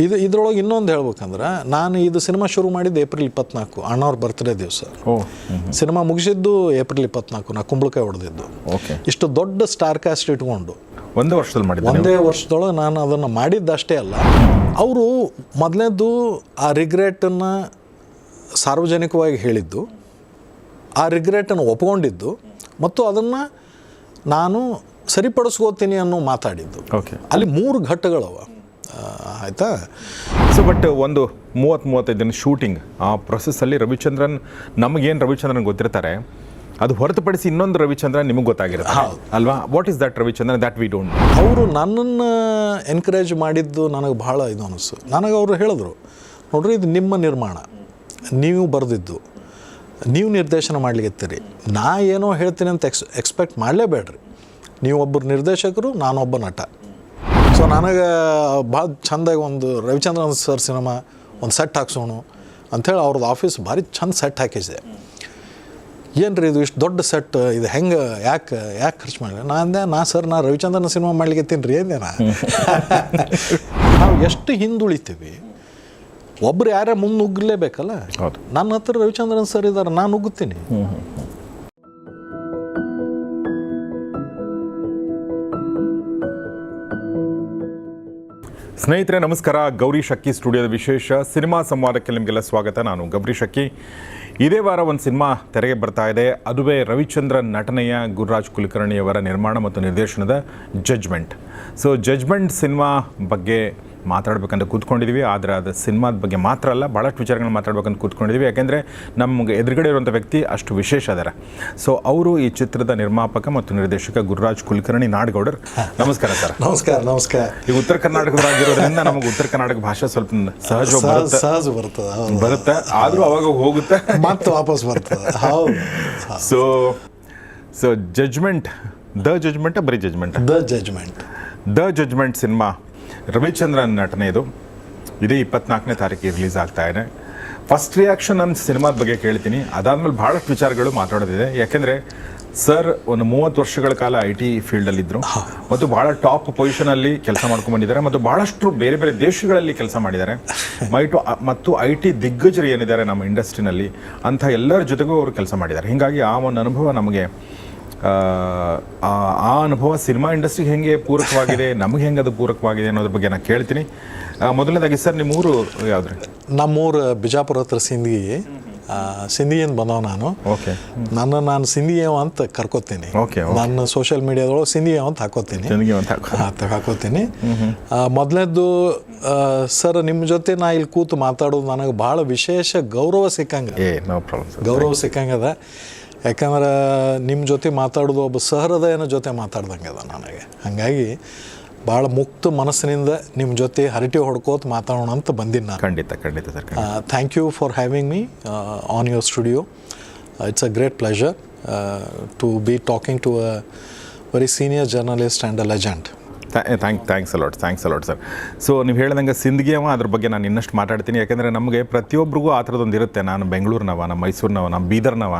ಇದು ಇದ್ರೊಳಗೆ ಇನ್ನೊಂದು ಹೇಳ್ಬೇಕಂದ್ರೆ ನಾನು ಇದು ಸಿನಿಮಾ ಶುರು ಮಾಡಿದ್ದು ಏಪ್ರಿಲ್ ಇಪ್ಪತ್ನಾಲ್ಕು ಅಣ್ಣವ್ರ ಬರ್ತ್ಡೇ ದಿವಸ. ಸಿನಿಮಾ ಮುಗಿಸಿದ್ದು ಏಪ್ರಿಲ್ ಇಪ್ಪತ್ನಾಲ್ಕು ನಾ ಕುಂಬಳಕಾಯಿ ಹೊಡೆದಿದ್ದು. ಓಕೆ. ಇಷ್ಟು ದೊಡ್ಡ ಸ್ಟಾರ್ ಕಾಸ್ಟ್ ಇಟ್ಕೊಂಡು. ಒಂದೇ ವರ್ಷದಲ್ಲಿ ಮಾಡಿದ್ದೆ ಒಂದೇ ವರ್ಷದೊಳಗೆ ನಾನು ಅದನ್ನು ಮಾಡಿದ್ದಷ್ಟೇ ಅಲ್ಲ. ಅವರು ಮೊದಲನೇದು ಆ ರಿಗ್ರೆಟನ್ನು ಸಾರ್ವಜನಿಕವಾಗಿ ಹೇಳಿದ್ದು ಆ ರಿಗ್ರೆಟನ್ನು ಒಪ್ಕೊಂಡಿದ್ದು ಮತ್ತು ಅದನ್ನು ನಾನು ಸರಿಪಡಿಸ್ಕೋತೀನಿ ಅನ್ನೋ ಮಾತಾಡಿದ್ದು. ಓಕೆ. ಅಲ್ಲಿ ಮೂರು ಘಟ್ಟಗಳವ. ಆಯ್ತಾ? ಸೊ ಬಟ್ ಒಂದು ಮೂವತ್ತು ಮೂವತ್ತೈದು ದಿನ ಶೂಟಿಂಗ್ ಆ ಪ್ರೊಸೆಸ್ಸಲ್ಲಿ ರವಿಚಂದ್ರನ್ ನಮಗೇನು ರವಿಚಂದ್ರನ್ ಗೊತ್ತಿರ್ತಾರೆ? ಅದು ಹೊರತುಪಡಿಸಿ ಇನ್ನೊಂದು ರವಿಚಂದ್ರನ್ ನಿಮಗೆ ಗೊತ್ತಾಗಿರುತ್ತೆ. ಅಲ್ವಾ? What is that Ravichandran that we don't ಅವರು ನನ್ನನ್ನು ಎನ್ಕರೇಜ್ ಮಾಡಿದ್ದು ನನಗೆ ಭಾಳ ಇದು ಅನಿಸ್ತು. ನನಗೆ ಅವರು ಹೇಳಿದ್ರು ನೋಡ್ರಿ ಇದು ನಿಮ್ಮ ನಿರ್ಮಾಣ. ನೀವು ಬರೆದಿದ್ದು. ನೀವು ನಿರ್ದೇಶನ ಮಾಡ್ಲಿಕ್ಕೆ ನಾ ಏನೋ ಹೇಳ್ತೀನಿ ಅಂತ ಎಕ್ಸ್ ಎಕ್ಸ್ಪೆಕ್ಟ್ ಮಾಡಲೇಬೇಡ್ರಿ. ನೀವು ಒಬ್ಬರು ನಿರ್ದೇಶಕರು ನಾನೊಬ್ಬ ನಟ. ಸೊ ನನಗೆ ಭಾಳ ಚಂದಾಗಿ ಒಂದು ರವಿಚಂದ್ರನ್ ಸರ್ ಸಿನಿಮಾ ಒಂದು ಸೆಟ್ ಹಾಕ್ಸೋಣ ಅಂಥೇಳಿ ಅವ್ರದ್ದು ಆಫೀಸ್ ಭಾರಿ ಚಂದ ಸೆಟ್ ಹಾಕಿಸಿದೆ. ಏನು ರೀ ಇದು ಇಷ್ಟು ದೊಡ್ಡ ಸೆಟ್ ಇದು ಹೆಂಗೆ ಯಾಕೆ ಯಾಕೆ ಖರ್ಚು ಮಾಡಿಲ್ಲ ನಾ ಅಂದೆ ನಾ ಸರ್ ನಾ ರವಿಚಂದ್ರನ ಸಿನಿಮಾ ಮಾಡ್ಲಿಕ್ಕೆ ರೀ ಅಂದೆ ನಾ ನಾವು ಎಷ್ಟು ಹಿಂದುಳಿತೀವಿ ಒಬ್ರು ಯಾರೇ ಮುಂದೆ ನುಗ್ಗಲೇಬೇಕಲ್ಲ ನನ್ನ ಹತ್ರ ರವಿಚಂದ್ರನ್ ಸರ್ ಇದ್ದಾರೆ ನಾನು ನುಗ್ಗುತ್ತೀನಿ. ಸ್ನೇಹಿತರೆ, ನಮಸ್ಕಾರ. ಗೌರಿ ಶಕ್ಕಿ ಸ್ಟುಡಿಯೋದ ವಿಶೇಷ ಸಿನಿಮಾ ಸಂವಾದಕ್ಕೆ ನಿಮಗೆಲ್ಲ ಸ್ವಾಗತ. ನಾನು ಗೌರಿ ಶಕ್ಕಿ ಇದೇ ವಾರ ಒಂದು ಸಿನಿಮಾ ತೆರೆಗೆ ಬರ್ತಾ ಇದೆ. ಅದುವೇ ರವಿಚಂದ್ರನ್ ನಟನೆಯ ಗುರುರಾಜ್ ಕುಲಕರ್ಣಿಯವರ ನಿರ್ಮಾಣ ಮತ್ತು ನಿರ್ದೇಶನದ ಜಜ್ಮೆಂಟ್ ಸೊ ಜಜ್ಮೆಂಟ್ ಸಿನಿಮಾ ಬಗ್ಗೆ ಮಾತಾಡ್ಬೇಕಂತ ಕೂತ್ಕೊಂಡಿದ್ದೀವಿ ಆದರೆ ಅದು ಸಿನಿಮಾದ ಬಗ್ಗೆ ಮಾತ್ರ ಅಲ್ಲ ಭಾಳಷ್ಟು ವಿಚಾರಗಳನ್ನ ಮಾತಾಡ್ಬೇಕಂತ ಕೂತ್ಕೊಂಡಿದ್ದೀವಿ ಯಾಕೆಂದರೆ ನಮಗೆ ಎದುರುಗಡೆ ಇರುವಂಥ ವ್ಯಕ್ತಿ ಅಷ್ಟು ವಿಶೇಷ ಅದರ. ಸೊ ಅವರು ಈ ಚಿತ್ರದ ನಿರ್ಮಾಪಕ ಮತ್ತು ನಿರ್ದೇಶಕ ಗುರುರಾಜ್ ಕುಲಕರ್ಣಿ ನಾಡಗೌಡರ್. ನಮಸ್ಕಾರ ಸರ್. ನಮಸ್ಕಾರ ನಮಸ್ಕಾರ. ಈಗ ಉತ್ತರ ಕರ್ನಾಟಕದಾಗಿರೋದ್ರಿಂದ ನಮಗೆ ಉತ್ತರ ಕರ್ನಾಟಕ ಭಾಷೆ ಸ್ವಲ್ಪ ಸಹಜ ಸಹಜ ಬರ್ತದೆ ಬರುತ್ತೆ. ಆದರೂ ಅವಾಗ ಹೋಗುತ್ತೆ. ಮತ್ತೆ ವಾಪಸ್ ಬರ್ತದೆ. So so judgement the judgement ಬರೀ judgement the judgement the judgement cinema Ravichandran ನಟನೆ ಇದು ಇದೇ ಇಪ್ಪತ್ನಾಲ್ಕನೇ ತಾರೀಕಿಗೆ ರಿಲೀಸ್ ಆಗ್ತಾ ಇದೆ. ಫಸ್ಟ್ ರಿಯಾಕ್ಷನ್ ನನ್ನ ಸಿನಿಮಾದ ಬಗ್ಗೆ ಕೇಳ್ತೀನಿ. ಅದಾದ್ಮೇಲೆ ಭಾಳಷ್ಟು ವಿಚಾರಗಳು ಮಾತಾಡೋದಿದೆ. ಯಾಕೆಂದರೆ ಸರ್ ಒಂದು ಮೂವತ್ತು ವರ್ಷಗಳ ಕಾಲ ಐ ಟಿ ಫೀಲ್ಡಲ್ಲಿದ್ದರು ಮತ್ತು ಭಾಳ ಟಾಪ್ ಪೊಸಿಷನಲ್ಲಿ ಕೆಲಸ ಮಾಡ್ಕೊಂಡು ಬಂದಿದ್ದಾರೆ ಮತ್ತು ಭಾಳಷ್ಟು ಬೇರೆ ಬೇರೆ ದೇಶಗಳಲ್ಲಿ ಕೆಲಸ ಮಾಡಿದ್ದಾರೆ. ಮೈಟು ಮತ್ತು ಐ ಟಿ ದಿಗ್ಗಜರು ಏನಿದ್ದಾರೆ ನಮ್ಮ ಇಂಡಸ್ಟ್ರಿನಲ್ಲಿ ಅಂಥ ಎಲ್ಲರ ಜೊತೆಗೂ ಅವರು ಕೆಲಸ ಮಾಡಿದ್ದಾರೆ. ಹೀಗಾಗಿ ಆ ಒಂದು ಅನುಭವ ನಮಗೆ ಆ, ಅನುಭವ ಸಿನಿಮಾ ಇಂಡಸ್ಟ್ರಿಗೆ ಹೆಂಗೆ ಪೂರಕವಾಗಿದೆ ನಮಗೆ ಹೆಂಗೆ ಅದು ಪೂರಕವಾಗಿದೆ ಅನ್ನೋದ್ರ ಬಗ್ಗೆ ನಾನು ಕೇಳ್ತೀನಿ. ಮೊದಲನೇದಾಗಿ ಸರ್ ನಿಮ್ಮ ಊರು ಯಾವ್ದ್ರಿ? ನಮ್ಮೂರು ಬಿಜಾಪುರ ಹತ್ರ ಸಿಂದಗಿ. ಸಿಂಧಿಯಿಂದ ಬಂದವ ನಾನು. ಓಕೆ. ನನ್ನ ನಾನು ಸಿಂಧಿಯವ ಅಂತ ಕರ್ಕೋತೀನಿ. ನನ್ನ ಸೋಷಿಯಲ್ ಮೀಡಿಯಾದೊಳಗೆ ಸಿಂಧಿಯವ ಅಂತ ಹಾಕೋತೀನಿ. ಹಾಕೋತೀನಿ. ಮೊದಲನೇದು ಸರ್ ನಿಮ್ಮ ಜೊತೆ ನಾ ಇಲ್ಲಿ ಕೂತು ಮಾತಾಡೋದು ನನಗೆ ಭಾಳ ವಿಶೇಷ ಗೌರವ ಸಿಕ್ಕಂಗೆ. ಗೌರವ ಸಿಕ್ಕಂಗದ. ಯಾಕಂದ್ರೆ ನಿಮ್ಮ ಜೊತೆ ಮಾತಾಡೋದು ಒಬ್ಬ ಸಹೃದಯನ ಜೊತೆ ಮಾತಾಡ್ದಂಗೆ ಅದ ನನಗೆ. ಹಾಗಾಗಿ ಭಾಳ ಮುಕ್ತ ಮನಸ್ಸಿನಿಂದ ನಿಮ್ಮ ಜೊತೆ ಹರಟೆ ಹೊಡ್ಕೋತ ಮಾತಾಡೋಣ ಅಂತ ಬಂದಿನಿ ನಾನು. ಖಂಡಿತ ಖಂಡಿತ sir thank you for having me on your studio it's a great pleasure to be talking to a very senior journalist and a legend thank thanks a lot thanks a lot sir so ನೀವು ಹೇಳ್ದಂಗೆ ಅವ ಅದ್ರ ಬಗ್ಗೆ ನಾನು ಇನ್ನಷ್ಟು ಮಾತಾಡ್ತೀನಿ. ಯಾಕಂದರೆ ನಮಗೆ ಪ್ರತಿಯೊಬ್ಬರಿಗೂ ಆ ಥರದೊಂದು ಇರುತ್ತೆ. ನಾನು ಬೆಂಗಳೂರಿನವ ನಮ್ಮ ಮೈಸೂರಿನವ ನಮ್ಮ ಬೀದರ್ನವ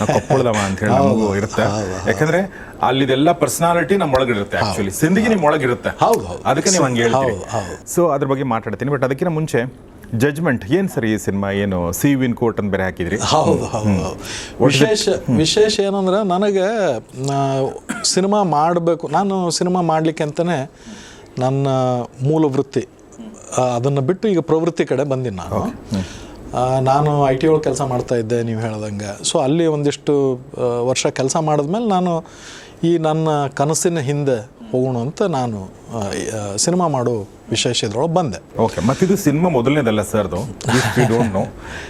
ನಮ್ಮ ಕೊಪ್ಪಳದವ ಅಂತ ಹೇಳಿ ನಮಗೂ ಇರುತ್ತೆ. ಯಾಕಂದರೆ ಅಲ್ಲಿದೆಲ್ಲ ಪರ್ಸನಾಲಿಟಿ ನಮ್ಮ ಒಳಗಿರುತ್ತೆ ಆ್ಯಕ್ಚುಲಿ ಸಿಂದಗಿ ನಿಮ್ಮ ಒಳಗಿರುತ್ತೆ. ಹೌದು, ಹೌದು. ಅದಕ್ಕೆ ನೀವು ಹಂಗೆ ಹೇಳ್ತೀರಿ. ಹೌದು. ಸೊ ಅದ್ರ ಬಗ್ಗೆ ಮಾತಾಡ್ತೀನಿ. ಬಟ್ ಅದಕ್ಕಿಂತ ಮುಂಚೆ ಜಜ್ಮೆಂಟ್ ಏನು ಸರ್ ಈ ಸಿನಿಮಾ? ಏನು ಸಿ ವಿನ್ ಕೋರ್ಟ್ ಅಂತ ಬೇರೆ ಹಾಕಿದ್ರಿ? ಹೌದು ಹೌದು ವಿಶೇಷ ವಿಶೇಷ ಏನಂದ್ರೆ ನನಗೆ ಸಿನಿಮಾ ಮಾಡಬೇಕು ನಾನು ಸಿನಿಮಾ ಮಾಡಲಿಕ್ಕೆ ಅಂತಲೇ ನನ್ನ ಮೂಲ ವೃತ್ತಿ ಅದನ್ನು ಬಿಟ್ಟು ಈಗ ಪ್ರವೃತ್ತಿ ಕಡೆ ಬಂದಿನಿ ನಾನು. ನಾನು ಐ ಟಿ ಒಳಗೆ ಕೆಲಸ ಮಾಡ್ತಾ ಇದ್ದೆ ನೀವು ಹೇಳ್ದಂಗೆ. ಸೊ ಅಲ್ಲಿ ಒಂದಿಷ್ಟು ವರ್ಷ ಕೆಲಸ ಮಾಡಿದ್ಮೇಲೆ ನಾನು ಈ ನನ್ನ ಕನಸಿನ ಹಿಂದೆ ಹೋಗೋಣ ಅಂತ ನಾನು ಸಿನಿಮಾ ಮಾಡೋ ವಿಶೇಷ ಇದ್ರೊಳಗೆ ಬಂದೆ. ಓಕೆ ಮತ್ತಿದು ಸಿನಿಮಾ ಮೊದಲನೇದಲ್ಲ ಸರ್ದು?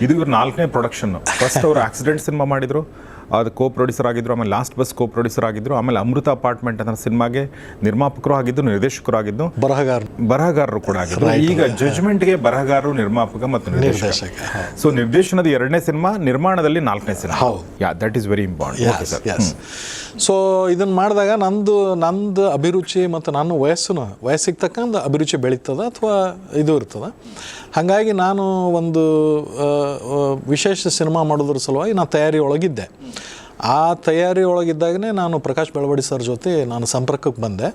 ಇದು ಇವ್ರ ನಾಲ್ಕನೇ ಪ್ರೊಡಕ್ಷನ್ ಫಸ್ಟ್ ಅವರು ಆಕ್ಸಿಡೆಂಟ್ ಸಿನಿಮಾ ಮಾಡಿದ್ರು. ಅದು ಕೋ ಪ್ರೊಡ್ಯೂಸರ್ ಆಗಿದ್ರು ಆಮೇಲೆ ಲಾಸ್ಟ್ ಬಸ್ ಕೋ ಪ್ರೊಡ್ಯೂಸರ್ ಆಗಿದ್ದರು ಆಮೇಲೆ ಅಮೃತ ಅಪಾರ್ಟ್ಮೆಂಟ್ ಅನ್ನೋ ಸಿನಿಮಾಗೆ ನಿರ್ಮಾಪಕರು ಆಗಿದ್ದು ನಿರ್ದೇಶಕರು ಆಗಿದ್ದು ಬರಹಗಾರ ಬರಹಗಾರರು ಕೂಡ ಆಗಿದ್ರು. ಈಗ ಜಜ್ಮೆಂಟ್ಗೆ ಬರಹಗಾರರು ನಿರ್ಮಾಪಕ ಮತ್ತು ನಿರ್ದೇಶಕ. ಸೊ ನಿರ್ದೇಶನದ ಎರಡನೇ ಸಿನಿಮಾ ನಿರ್ಮಾಣದಲ್ಲಿ ನಾಲ್ಕನೇ ಸಿನಿಮಾ. ಹೌದು. Yeah that is very important so ಇದನ್ನು ಮಾಡಿದಾಗ ನಂದು ನಂದು ಅಭಿರುಚಿ ಮತ್ತು ನನ್ನ ವಯಸ್ಸು ವಯಸ್ಸಿಗೆ ತಕ್ಕಂದು ಅಭಿರುಚಿ ಬೆಳೀತದ ಅಥವಾ ಇದು ಇರ್ತದೆ? ಹಾಗಾಗಿ ನಾನು ಒಂದು ವಿಶೇಷ ಸಿನಿಮಾ ಮಾಡೋದ್ರ ಸಲುವಾಗಿ ನಾನು ತಯಾರಿ ಒಳಗಿದ್ದೆ ಆ ತಯಾರಿ ಒಳಗಿದ್ದಾಗನೇ ನಾನು ಪ್ರಕಾಶ್ ಬೆಳವಡಿ ಸರ್ ಜೊತೆ ನಾನು ಸಂಪರ್ಕಕ್ಕೆ ಬಂದೆ.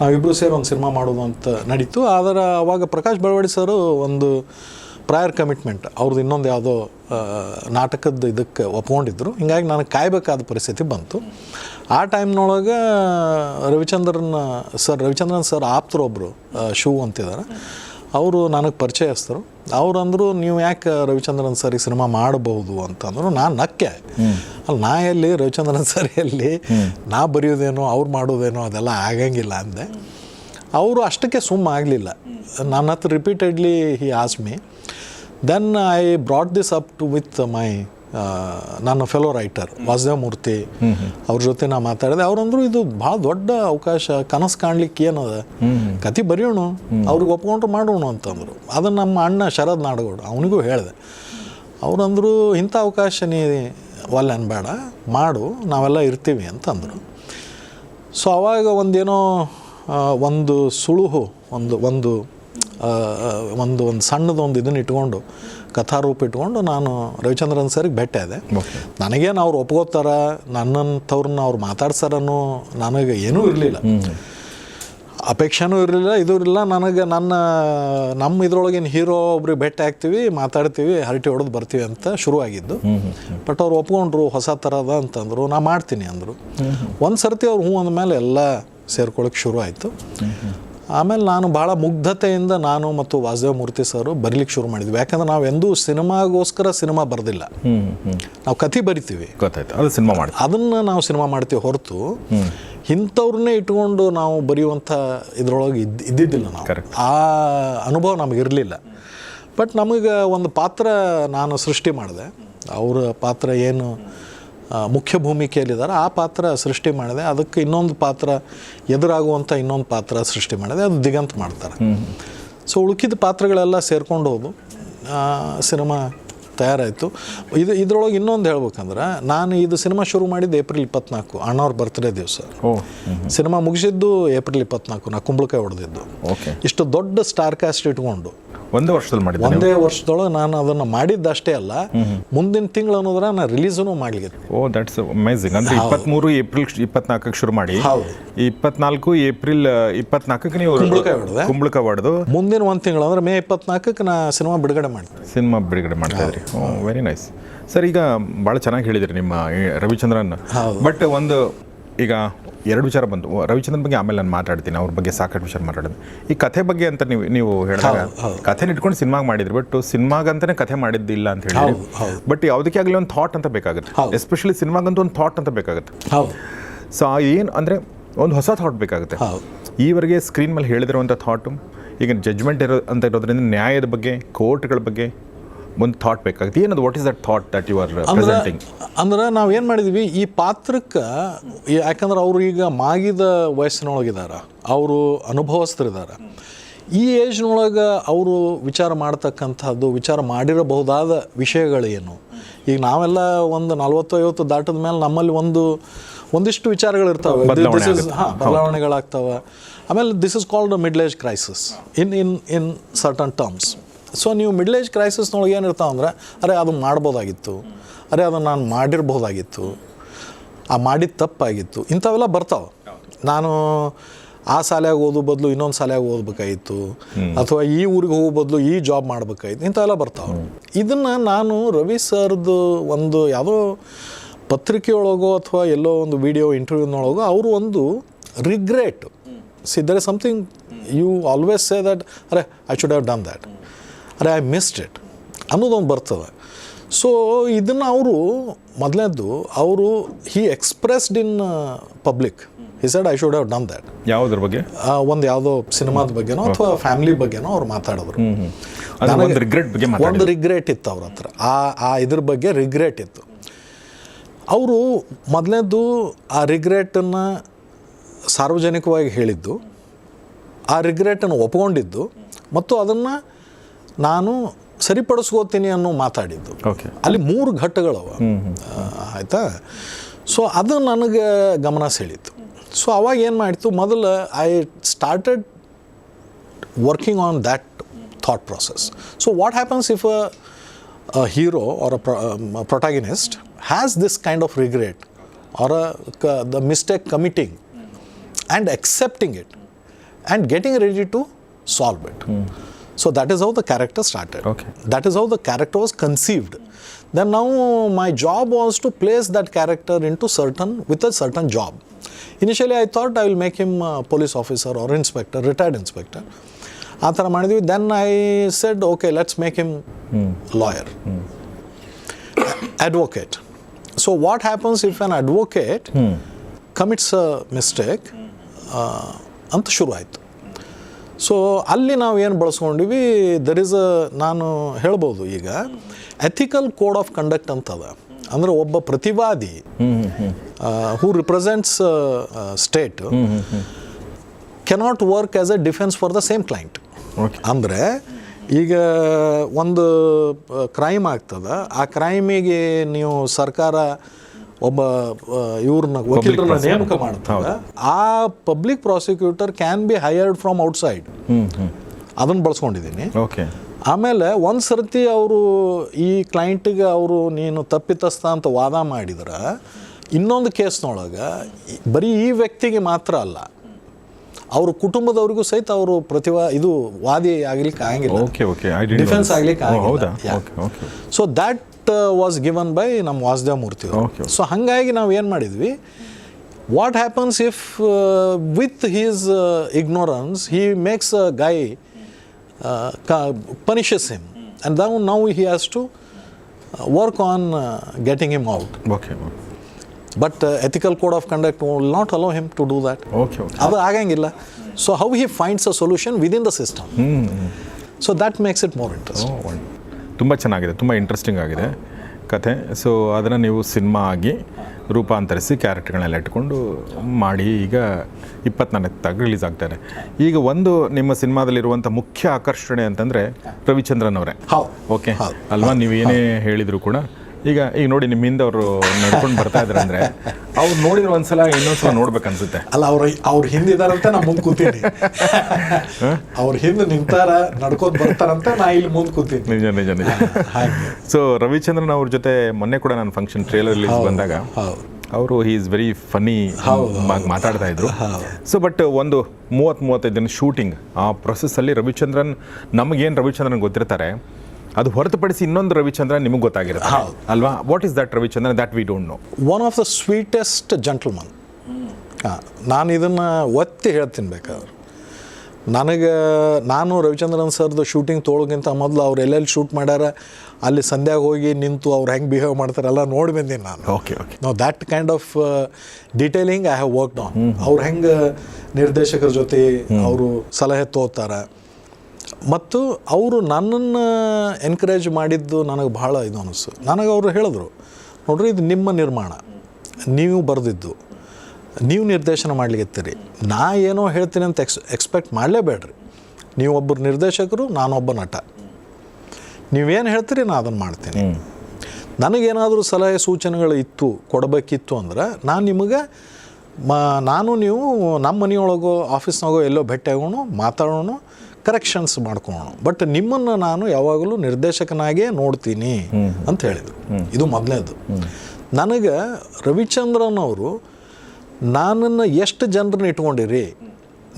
ನಾವಿಬ್ಬರು ಸೇರಿ ಒಂದು ಸಿನಿಮಾ ಮಾಡೋದು ಅಂತ ನಡೀತು. ಆದರೆ ಅವಾಗ ಪ್ರಕಾಶ್ ಬೆಳವಡಿ ಸರ್ ಒಂದು ಪ್ರಯರ್ ಕಮಿಟ್ಮೆಂಟ್ ಅವ್ರದ್ದು ಇನ್ನೊಂದು ಯಾವುದೋ ನಾಟಕದ ಇದಕ್ಕೆ ಒಪ್ಕೊಂಡಿದ್ರು. ಹಿಂಗಾಗಿ ನನಗೆ ಕಾಯಬೇಕಾದ ಪರಿಸ್ಥಿತಿ ಬಂತು. ಆ ಟೈಮ್ನೊಳಗೆ ರವಿಚಂದ್ರನ್, ಸರ್ ರವಿಚಂದ್ರನ್ ಸರ್ ಆಪ್ತರು ಒಬ್ಬರು ಶೂ ಅಂತಿದ್ದಾರೆ. ಅವರು ನನಗೆ ಪರಿಚಯಸ್ತರು ಅವ್ರು ಅಂದರು ನೀವು ಯಾಕೆ ರವಿಚಂದ್ರನ್ ಸರಿ ಸಿನಿಮಾ ಮಾಡಬಹುದು ಅಂತಂದ್ರು ನಾನು ನಕ್ಕೆ. ಅಲ್ಲಿ ನಾ ಎಲ್ಲಿ ರವಿಚಂದ್ರನ್ ಸರಿಯಲ್ಲಿ ನಾ ಬರೆಯೋದೇನೋ ಅವ್ರು ಮಾಡೋದೇನೋ ಅದೆಲ್ಲ ಆಗಂಗಿಲ್ಲ ಅಂದೆ. ಅವರು ಅಷ್ಟಕ್ಕೆ ಸುಮ್ಮ ಆಗಲಿಲ್ಲ. ನನ್ನ ಹತ್ರ repeatedly he asked me then I brought this up to with my ನನ್ನ ಫೆಲೋ ರೈಟರ್ ವಾಸುದೇವ ಮೂರ್ತಿ ಅವ್ರ ಜೊತೆ ನಾ ಮಾತಾಡಿದೆ. ಅವ್ರಂದ್ರು ಇದು ಭಾಳ ದೊಡ್ಡ ಅವಕಾಶ, ಕನಸು ಕಾಣ್ಲಿಕ್ಕೆ ಏನದ? ಕತೆ ಬರೆಯೋಣ, ಅವ್ರಿಗೆ ಒಪ್ಕೊಂಡ್ರು ಮಾಡೋಣ ಅಂತಂದರು. ಅದನ್ನ ನಮ್ಮ ಅಣ್ಣ ಶರದ್ ನಾಡಗೌಡ, ಅವನಿಗೂ ಹೇಳಿದೆ. ಅವ್ರಂದ್ರು, ಇಂಥ ಅವಕಾಶ ನೀ ಒಲ್ಲ ಅನ್ಬೇಡ, ಮಾಡು, ನಾವೆಲ್ಲ ಇರ್ತೀವಿ ಅಂತಂದ್ರು. ಸೊ ಅವಾಗ ಒಂದೇನೋ ಒಂದು ಸುಳುಹು, ಒಂದು ಒಂದು ಒಂದು ಒಂದು ಸಣ್ಣದೊಂದು ಇದನ್ನ ಇಟ್ಕೊಂಡು ಕಥಾರೂಪ ಇಟ್ಕೊಂಡು ನಾನು ರವಿಚಂದ್ರನ್ ಸರ್ಗೆ ಭೇಟಿ ಆದೆ. ನನಗೇನು ಅವ್ರು ಒಪ್ಕೋತಾರ ನನ್ನಂಥವ್ರನ್ನ ಅವ್ರು ಮಾತಾಡ್ಸಾರನು ನನಗೆ ಏನೂ ಇರಲಿಲ್ಲ. ಅಪೇಕ್ಷೆನೂ ಇರಲಿಲ್ಲ ಇದು ಇರಲಿಲ್ಲ. ನನಗೆ ನನ್ನ ನಮ್ಮ ಇದ್ರೊಳಗಿನ ಹೀರೋ ಒಬ್ರಿಗೆ ಭೇಟಿ ಆಗ್ತೀವಿ ಮಾತಾಡ್ತೀವಿ ಹರಟಿ ಹೊಡೆದು ಬರ್ತೀವಿ ಅಂತ ಶುರು ಆಗಿದ್ದು ಬಟ್ ಅವ್ರು ಒಪ್ಕೊಂಡ್ರು ಹೊಸ ಥರದ ಅಂತಂದರು ನಾ ಮಾಡ್ತೀನಿ ಅಂದರು. ಒಂದು ಸರ್ತಿ ಅವ್ರು ಹ್ಞೂ ಅಂದಮೇಲೆ ಎಲ್ಲ ಸೇರ್ಕೊಳ್ಳೋಕೆ ಶುರು ಆಯಿತು ಆಮೇಲೆ ನಾನು ಭಾಳ ಮುಗ್ಧತೆಯಿಂದ ನಾನು ಮತ್ತು ವಾಸುದೇವ ಮೂರ್ತಿ ಸರ್ ಬರೀಲಿಕ್ಕೆ ಶುರು ಮಾಡಿದ್ವಿ. ಯಾಕಂದ್ರೆ ನಾವು ಎಂದೂ ಸಿನಿಮಾಗೋಸ್ಕರ ಸಿನಿಮಾ ಬರೆದಿಲ್ಲ. ನಾವು ಕಥೆ ಬರಿತೀವಿ. ಗೊತ್ತಾಯ್ತು. ಅದು ಸಿನಿಮಾ ಮಾಡಿ ಅದನ್ನು ನಾವು ಸಿನಿಮಾ ಮಾಡ್ತೀವಿ ಹೊರತು ಇಂಥವ್ರನ್ನೇ ಇಟ್ಕೊಂಡು ನಾವು ಬರೆಯುವಂಥ ಇದ್ರೊಳಗೆ ಇದ್ದು ಇದ್ದಿದ್ದಿಲ್ಲ ನಾವು. ಆ ಅನುಭವ ನಮಗಿರಲಿಲ್ಲ. ಬಟ್ ನಮಗೆ ಒಂದು ಪಾತ್ರ ನಾನು ಸೃಷ್ಟಿ ಮಾಡಿದೆ. ಅವರ ಪಾತ್ರ ಏನು ಮುಖ್ಯ ಭೂಮಿಕೆಯಲ್ಲಿದ್ದಾರೆ ಆ ಪಾತ್ರ ಸೃಷ್ಟಿ ಮಾಡಿದೆ. ಅದಕ್ಕೆ ಇನ್ನೊಂದು ಪಾತ್ರ ಎದುರಾಗುವಂಥ ಇನ್ನೊಂದು ಪಾತ್ರ ಸೃಷ್ಟಿ ಮಾಡಿದೆ. ಅದು ದಿಗಂತ ಮಾಡ್ತಾರೆ. ಸೊ ಉಳುಕಿದ ಪಾತ್ರಗಳೆಲ್ಲ ಸೇರ್ಕೊಂಡು ಹೋದು. ಸಿನಿಮಾ ತಯಾರಾಯಿತು. ಇದು ಇದ್ರೊಳಗೆ ಇನ್ನೊಂದು ಹೇಳ್ಬೇಕಂದ್ರೆ ನಾನು ಇದು ಸಿನಿಮಾ ಶುರು ಮಾಡಿದ್ದು ಏಪ್ರಿಲ್ ಇಪ್ಪತ್ನಾಲ್ಕು ಅಣ್ಣವ್ರ ಬರ್ತ್ಡೇ ದಿವಸ. ಸಿನಿಮಾ ಮುಗಿಸಿದ್ದು ಏಪ್ರಿಲ್ ಇಪ್ಪತ್ನಾಲ್ಕು ನಾ ಕುಂಬಳಕಾಯಿ ಹೊಡೆದಿದ್ದು. ಇಷ್ಟು ದೊಡ್ಡ ಸ್ಟಾರ್ ಕಾಸ್ಟ್ ಇಟ್ಕೊಂಡು ಒಂದು ವರ್ಷದಲ್ಲಿ ಮಾಡಿದ್ದೆ ಒಂದೇ ವರ್ಷದೊಳಗೆ ನಾನು ಅದನ್ನು ಮಾಡಿದ್ದಷ್ಟೇ ಅಲ್ಲ ಮುಂದಿನ ತಿಂಗಳು ಅನ್ನೋದ್ರ ನಾನು ರಿಲೀಸನ್ನು ಮಾಡಲಿಕ್ಕೆ ಓ ದಟ್ಸ್ ಅಮೇಝಿಂಗ್ ಅಂದರೆ ಇಪ್ಪತ್ತ್ಮೂರು ಏಪ್ರಿಲ್ ಇಪ್ಪತ್ನಾಲ್ಕಕ್ಕೆ ಶುರು ಮಾಡಿ. ಇಪ್ಪತ್ನಾಲ್ಕು ಏಪ್ರಿಲ್ ಇಪ್ಪತ್ನಾಲ್ಕಕ್ಕೆ ನೀವು ಕುಂಬಳಕಾಯಿ ಹೊಡೆದೆ. ಮುಂದಿನ ಒಂದು ತಿಂಗಳು ಅಂದರೆ ಮೇ ಇಪ್ಪತ್ನಾಲ್ಕಕ್ಕೆ ನಾ ಸಿನಿಮಾ ಬಿಡುಗಡೆ ಮಾಡ್ತೀನಿ. ಸಿನಿಮಾ ಬಿಡುಗಡೆ ಮಾಡ್ತಾ ಇದ್ರಿ. ವೆರಿ ನೈಸ್ ಸರ್ ಈಗ ಭಾಳ ಚೆನ್ನಾಗಿ ಹೇಳಿದ್ರಿ ನಿಮ್ಮ ರವಿಚಂದ್ರನ್. ಬಟ್ ಒಂದು ಈಗ ಎರಡು ವಿಚಾರ ಬಂತು. ರವಿಚಂದ್ರನ್ ಬಗ್ಗೆ ಆಮೇಲೆ ನಾನು ಮಾತಾಡ್ತೀನಿ ಅವ್ರ ಬಗ್ಗೆ ಸಾಕಷ್ಟು ವಿಚಾರ ಮಾತಾಡೋದು. ಈ ಕಥೆ ಬಗ್ಗೆ ಅಂತ ನೀವು ನೀವು ಹೇಳಿದಾಗ ಕಥೆನ ಇಟ್ಕೊಂಡು ಸಿನಿಮಾಗೆ ಮಾಡಿದ್ರು ಬಟ್ ಸಿನಿಮಾಗಂತಾನೆ ಕಥೆ ಮಾಡಿದ್ದಿಲ್ಲ ಅಂತ ಹೇಳಿ. ಬಟ್ ಯಾವುದಕ್ಕೆ ಆಗಲಿ ಒಂದು ಥಾಟ್ ಅಂತ ಬೇಕಾಗುತ್ತೆ. ಎಸ್ಪೆಷಲಿ ಸಿನಿಮಾಗಂತೂ ಒಂದು ಥಾಟ್ ಅಂತ ಬೇಕಾಗುತ್ತೆ. ಸೊ ಏನು ಅಂದರೆ ಒಂದು ಹೊಸ ಥಾಟ್ ಬೇಕಾಗುತ್ತೆ. ಈವರೆಗೆ ಸ್ಕ್ರೀನ್ ಮೇಲೆ ಹೇಳಿದಿರುವಂಥ ಥಾಟು ಈಗ ಜಜ್ಮೆಂಟ್ ಇರೋ ಅಂತ ಇರೋದ್ರಿಂದ ನ್ಯಾಯದ ಬಗ್ಗೆ ಕೋರ್ಟ್ಗಳ ಬಗ್ಗೆ ಒಂದು ಥಾಟ್ ಬೇಕಾಗುತ್ತೆ. ಏನದು? What is that thought that you are ಅಂದ್ರೆ ಪ್ರೆಸೆಂಟಿಂಗ್ ಅಂದ್ರೆ ನಾವು ಏನು ಮಾಡಿದ್ವಿ? ಈ ಪಾತ್ರಕ್ಕೆ ಯಾಕಂದ್ರೆ ಅವರು ಈಗ ಮಾಗಿದ ವಯಸ್ಸಿನೊಳಗಿದ್ದಾರೆ ಅವರು ಅನುಭವಸ್ಥರಿದ್ದಾರೆ ಈ ಏಜ್ನೊಳಗೆ ಅವರು ವಿಚಾರ ಮಾಡ್ತಕ್ಕಂಥದ್ದು ವಿಚಾರ ಮಾಡಿರಬಹುದಾದ ವಿಷಯಗಳೇನು? ಈಗ ನಾವೆಲ್ಲ ಒಂದು ನಲ್ವತ್ತು ಐವತ್ತು ದಾಟದ ಮೇಲೆ ನಮ್ಮಲ್ಲಿ ಒಂದು ಒಂದಿಷ್ಟು ವಿಚಾರಗಳು ಇರ್ತಾವೆ. ದಿಸ್ ಇಸ್ ಹಾ, ಬದಲಾವಣೆಗಳಾಗ್ತವೆ. ಆಮೇಲೆ this is called middle age crisis in in in certain terms so ನೀವು ಮಿಡ್ಲ್ ಏಜ್ ಕ್ರೈಸಿಸ್ನೊಳಗೆ ಏನಿರ್ತಾವೆ ಅಂದರೆ ಅರೆ ಅದು ಮಾಡ್ಬೋದಾಗಿತ್ತು ಅರೆ ಅದನ್ನು ನಾನು ಮಾಡಿರ್ಬೋದಾಗಿತ್ತು ಆ ಮಾಡಿದ ತಪ್ಪಾಗಿತ್ತು ಇಂಥವೆಲ್ಲ ಬರ್ತಾವೆ. ನಾನು ಆ ಶಾಲೆಯಾಗ ಓದೋ ಬದಲು ಇನ್ನೊಂದು ಶಾಲೆಯಾಗ ಓದಬೇಕಾಗಿತ್ತು ಅಥವಾ ಈ ಊರಿಗೆ ಹೋಗೋ ಬದಲು ಈ ಜಾಬ್ ಮಾಡ್ಬೇಕಾಗಿತ್ತು ಇಂಥವೆಲ್ಲ ಬರ್ತಾವೆ. ಇದನ್ನು ನಾನು ರವಿ ಸರ್ದು ಒಂದು ಯಾವುದೋ ಪತ್ರಿಕೆಯೊಳಗೋ ಅಥವಾ ಎಲ್ಲೋ ಒಂದು ವಿಡಿಯೋ ಇಂಟರ್ವ್ಯೂನೊಳಗೋ ಅವರು ಒಂದು regret see there is something you always say that ಅರೆ I should have done that ಅರೆ ಐ ಮಿಸ್ಡ್ ಇಟ್ ಅನ್ನೋದೊಂದು ಬರ್ತದೆ. ಸೊ ಇದನ್ನು ಅವರು ಮೊದಲನೇದ್ದು ಅವರು he expressed in public he said I should have done that ಯಾವುದ್ರ ಬಗ್ಗೆ? ಒಂದು ಯಾವುದೋ ಸಿನಿಮಾದ ಬಗ್ಗೆನೋ ಅಥವಾ ಫ್ಯಾಮಿಲಿ ಬಗ್ಗೆನೋ ಅವ್ರು ಮಾತಾಡಿದ್ರು. ಒಂದು ರಿಗ್ರೆಟ್ ಇತ್ತು ಅವ್ರ ಹತ್ರ. ಆ ಆ ಇದ್ರ ಬಗ್ಗೆ ರಿಗ್ರೆಟ್ ಇತ್ತು. ಅವರು ಮೊದಲನೇದು ಆ ರಿಗ್ರೆಟನ್ನು ಸಾರ್ವಜನಿಕವಾಗಿ ಹೇಳಿದ್ದು ಆ ರಿಗ್ರೆಟನ್ನು ಒಪ್ಕೊಂಡಿದ್ದು ಮತ್ತು ಅದನ್ನು ನಾನು ಸರಿಪಡಿಸ್ಕೋತೀನಿ ಅನ್ನೋ ಮಾತಾಡಿದ್ದು. ಓಕೆ ಅಲ್ಲಿ ಮೂರು ಘಟ್ಟಗಳವ. ಆಯ್ತಾ? ಸೊ ಅದು ನನಗೆ ಗಮನ ಸೆಳೀತು. ಸೊ ಅವಾಗ ಏನು ಮಾಡಿತ್ತು ಮೊದಲು I started working on that thought process so what happens if a hero or a protagonist has this kind of regret or ಕ the mistake committing and accepting it and and ready to solve it. So that is how the character started. Okay. That is how the character was conceived. Then now my job was to place that character into certain with a certain job. Initially I thought I will make him a police officer or inspector, retired inspector. ಆ ಥರ ಮಾಡಿದ್ವಿ then I said okay let's make him lawyer advocate. So what happens if an advocate commits a mistake ಅಂತ ಶುರು ಆಯಿತು so ಅಲ್ಲಿ ನಾವು ಏನು ಬಳಸ್ಕೊಂಡಿವಿ ದರ್ ಇಸ್ ಅ ನಾನು ಹೇಳ್ಬೋದು ಈಗ ಎಥಿಕಲ್ ಕೋಡ್ ಆಫ್ ಕಂಡಕ್ಟ್ ಅಂತದ. ಅಂದರೆ ಒಬ್ಬ ಪ್ರತಿವಾದಿ who represents state cannot work as a defence for the same client okay ಅಂದರೆ ಈಗ ಒಂದು ಕ್ರೈಮ್ ಆಗ್ತದೆ. ಆ ಕ್ರೈಮಿಗೆ ನೀವು ಸರ್ಕಾರ ಒಬ್ಬ ಇವ್ರನ್ನ ವಕೀಲರನ್ನ ನೇಮಕ ಮಾಡ್ತಾರೆ. ಆ public prosecutor can be hired from outside ಅದನ್ನು ಬಳಸ್ಕೊಂಡಿದ್ದೀನಿ. ಓಕೆ ಆಮೇಲೆ ಒಂದು ಸರ್ತಿ ಅವರು ಈ ಕ್ಲೈಂಟಿಗೆ ಅವರು ನೀನು ತಪ್ಪಿತಸ್ಥ ಅಂತ ವಾದ ಮಾಡಿದ್ರೆ ಇನ್ನೊಂದು ಕೇಸ್ನೊಳಗೆ ಬರೀ ಈ ವ್ಯಕ್ತಿಗೆ ಮಾತ್ರ ಅಲ್ಲ ಅವ್ರ ಕುಟುಂಬದವ್ರಿಗೂ ಸಹಿತ ಅವರು ಪ್ರತಿವಾ ಇದು ವಾದಿ ಆಗ್ಲಿಕ್ಕೆ ಆಗಿಲ್ಲ ಓಕೆ ಓಕೆ ಐ ಡಿಫೆನ್ಸ್ ಆಗ್ಲಿಕ್ಕೆ ಆಗಿಲ್ಲ so that was given by ನಮ್ಮ ವಾಸುದೇವ ಮೂರ್ತಿ. ಸೊ ಹಾಗಾಗಿ ನಾವು ಏನು ಮಾಡಿದ್ವಿ? What happens if with his ignorance he makes a guy punishes him and though now he has to work on getting him out okay but ethical code of conduct will not allow him to do that okay okay ಅದು ಆಗಂಗಿಲ್ಲ. So how he finds a solution within the system so that makes it more interest ತುಂಬ ಚೆನ್ನಾಗಿದೆ ತುಂಬ interesting ಆಗಿದೆ ಕತೆ. So ಅದನ್ನು ನೀವು cinema ಆಗಿ ರೂಪಾಂತರಿಸಿ ಕ್ಯಾರೆಕ್ಟರ್ಗಳನ್ನೆಲ್ಲ ಇಟ್ಕೊಂಡು ಮಾಡಿ ಈಗ ಇಪ್ಪತ್ನಾಲ್ಕು ರಿಲೀಸ್ ಆಗ್ತಾರೆ. ಈಗ ಒಂದು ನಿಮ್ಮ ಸಿನಿಮಾದಲ್ಲಿರುವಂಥ ಮುಖ್ಯ ಆಕರ್ಷಣೆ ಅಂತಂದರೆ ರವಿಚಂದ್ರನ್ ಅವರೇ. ಓಕೆ. ಅಲ್ವಾ? ನೀವು ಏನೇ ಹೇಳಿದರೂ ಕೂಡ ಈಗ ಈಗ ನೋಡಿ ನಿಮ್ಮಿಂದ ಅವರು ನಡ್ಕೊಂಡು ಬರ್ತಾ ಇದ್ದಾರೆ ಅಂದರೆ ಅವ್ರು ನೋಡಿದ್ರೆ ಒಂದ್ಸಲ ಇನ್ನೊಂದ್ಸಲ ನೋಡ್ಬೇಕನ್ಸುತ್ತೆ ಅಲ್ಲ ಅವ್ರ ಅವ್ರ ಹಿಂದಿದಾರಂತ ನಾ ಮುಂದೆ ಕೂತೀನಿ. ಅವ್ರ ಹಿಂದೆ ನಿಂತಾರ ನಡ್ಕೊಂಡ್ ಬರ್ತಾರಂತ ನಾ ಇಲ್ಲಿ ಮುಂದೆ ಕೂತೀನಿ. ನಿಜ ನಿಜ ನಿಜ. ಸೊ ರವಿಚಂದ್ರನ್ ಅವ್ರ ಜೊತೆ ಮೊನ್ನೆ ಕೂಡ ನಾನು ಫಂಕ್ಷನ್ ಟ್ರೇಲರ್ ರಿಲೀಸ್ ಬಂದಾಗ ಅವರು ಹಿ ಇಸ್ ವೆರಿ ಫನ್ನಿ ಮಾತಾಡ್ತಾ ಇದ್ರು. ಸೊ ಬಟ್ ಒಂದು ಮೂವತ್ತು ಮೂವತ್ತೈದು ದಿನ ಶೂಟಿಂಗ್ ಆ ಪ್ರೊಸೆಸ್ಸಲ್ಲಿ ರವಿಚಂದ್ರನ್ ನಮಗೇನು ರವಿಚಂದ್ರನ್ ಗೊತ್ತಿರ್ತಾರೆ ಅದು ಹೊರತುಪಡಿಸಿ ಇನ್ನೊಂದು ರವಿಚಂದ್ರನ್ ನಿಮಗೆ ಗೊತ್ತಾಗಿರುತ್ತೆ. ಅಲ್ವಾ? What is that Ravichandran that we don't know one of the sweetest gentleman ಹಾಂ ನಾನು ಇದನ್ನು ಒತ್ತಿ ಹೇಳ್ತೀನಿ ಬೇಕಾದ್ರೆ. ನನಗೆ ನಾನು ರವಿಚಂದ್ರನ್ ಸರ್ದು ಶೂಟಿಂಗ್ ತೊಳೋಕ್ಕಿಂತ ಮೊದಲು ಅವ್ರು ಎಲ್ಲೆಲ್ಲಿ ಶೂಟ್ ಮಾಡ್ಯಾರ ಅಲ್ಲಿ ಸಂಧ್ಯಾಗ ಹೋಗಿ ನಿಂತು ಅವ್ರು ಹೆಂಗೆ ಬಿಹೇವ್ ಮಾಡ್ತಾರೆಲ್ಲ ನೋಡಿ ಬಂದೀನಿ ನಾನು. ಓಕೆ ಓಕೆ ನಾವು that kind of detailing I have work on ಅವ್ರು ಹೆಂಗೆ ನಿರ್ದೇಶಕರ ಜೊತೆ ಅವರು ಸಲಹೆ ತೋತಾರೆ ಮತ್ತು ಅವರು ನನ್ನನ್ನು ಎನ್ಕರೇಜ್ ಮಾಡಿದ್ದು ನನಗೆ ಭಾಳ ಇದು ಅನಿಸ್ತು. ನನಗೆ ಅವರು ಹೇಳಿದ್ರು ನೋಡ್ರಿ ಇದು ನಿಮ್ಮ ನಿರ್ಮಾಣ. ನೀವು ಬರೆದಿದ್ದು. ನೀವು ನಿರ್ದೇಶನ ಮಾಡ್ಲಿಕ್ಕೆ ನಾ ಏನೋ ಹೇಳ್ತೀನಿ ಅಂತ ಎಕ್ಸ್ ಎಕ್ಸ್ಪೆಕ್ಟ್ ಮಾಡಲೇಬೇಡ್ರಿ. ನೀವು ಒಬ್ಬರು ನಿರ್ದೇಶಕರು ನಾನೊಬ್ಬ ನಟ. ನೀವೇನು ಹೇಳ್ತೀರಿ ನಾನು ಅದನ್ನು ಮಾಡ್ತೀನಿ. ನನಗೇನಾದರೂ ಸಲಹೆ ಸೂಚನೆಗಳು ಇತ್ತು ಕೊಡಬೇಕಿತ್ತು ಅಂದ್ರೆ ನಾನು ನಿಮಗೆ ಮಾ ನಾನು ನೀವು ನಮ್ಮ ಮನೆಯೊಳಗೋ ಆಫೀಸ್ನಾಗೋ ಎಲ್ಲೋ ಭೇಟಿಯಾಗೋಣ ಮಾತಾಡೋಣ ಕರೆಕ್ಷನ್ಸ್ ಮಾಡ್ಕೊಳ್ಳೋಣ. ಬಟ್ ನಿಮ್ಮನ್ನು ನಾನು ಯಾವಾಗಲೂ ನಿರ್ದೇಶಕನಾಗೇ ನೋಡ್ತೀನಿ ಅಂತ ಹೇಳಿದರು. ಇದು ಮೊದಲನೇದು. ನನಗೆ ರವಿಚಂದ್ರನ್ ಅವರು ನಾನನ್ನು ಎಷ್ಟು ಜನರನ್ನ ಇಟ್ಕೊಂಡಿರಿ?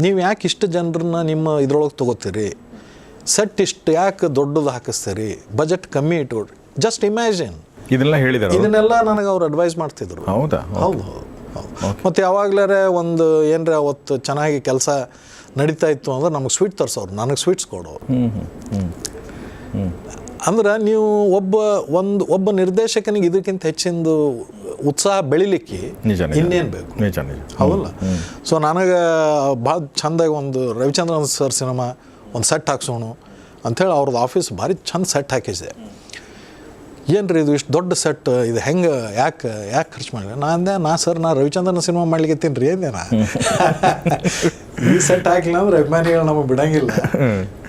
ನೀವು ಯಾಕೆ ಇಷ್ಟು ಜನರನ್ನ ನಿಮ್ಮ ಇದ್ರೊಳಗೆ ತೊಗೋತೀರಿ? ಸೆಟ್ ಇಷ್ಟು ಯಾಕೆ ದೊಡ್ಡದು ಹಾಕಿಸ್ತೀರಿ? ಬಜೆಟ್ ಕಮ್ಮಿ ಇಟ್ಕೊಡ್ರಿ. ಜಸ್ಟ್ ಇಮ್ಯಾಜಿನ್ ಇದನ್ನೆಲ್ಲ ಹೇಳಿದ್ರು ಇದನ್ನೆಲ್ಲ ನನಗೆ ಅವ್ರು ಅಡ್ವೈಸ್ ಮಾಡ್ತಿದ್ರು. ಹೌದಾ? ಹೌದು ಹೌದು ಹೌದು. ಮತ್ತು ಯಾವಾಗಲೇ ಒಂದು ಏನರ ಅವತ್ತು ಚೆನ್ನಾಗಿ ಕೆಲಸ ನಡೀತಾ ಇತ್ತು ಅಂದ್ರೆ ನಮಗೆ ಸ್ವೀಟ್ ತರಿಸೋರು ನನಗೆ ಸ್ವೀಟ್ಸ್ ಕೊಡೋರು. ಅಂದ್ರೆ ನೀವು ಒಬ್ಬ ಒಂದು ಒಬ್ಬ ನಿರ್ದೇಶಕನಿಗೆ ಇದಕ್ಕಿಂತ ಹೆಚ್ಚಿಂದು ಉತ್ಸಾಹ ಬೆಳಿಲಿಕ್ಕೆ ಇನ್ನೇನು ಬೇಕು? ಹೌದಲ್ಲ? ಸೊ ನನಗೆ ಭಾಳ ಚಂದಾಗಿ ಒಂದು ರವಿಚಂದ್ರನ್ ಸರ್ ಸಿನಿಮಾ ಒಂದು ಸೆಟ್ ಹಾಕ್ಸೋಣ ಅಂಥೇಳಿ ಅವ್ರದ್ದು ಆಫೀಸ್ ಭಾರಿ ಚಂದ ಸೆಟ್ ಹಾಕಿಸಿದೆ. ಏನು ರೀ ಇದು ಇಷ್ಟು ದೊಡ್ಡ ಸೆಟ್ ಇದು ಹೆಂಗೆ ಯಾಕೆ ಯಾಕೆ ಖರ್ಚು ಮಾಡಿಲ್ಲ ನಾ ಅಂದೆ ನಾ ಸರ್ ನಾ ರವಿಚಂದ್ರನ ಸಿನಿಮಾ ಮಾಡ್ಲಿಕ್ಕೆ ರೀ ಅಂದೆ ನಾ ಈ ಸೆಟ್ ಹಾಕಿಲ್ಲ ಅಂದ್ರೆ ಅಭಿಮಾನಿಗಳು ನಮಗೆ ಬಿಡಂಗಿಲ್ಲ.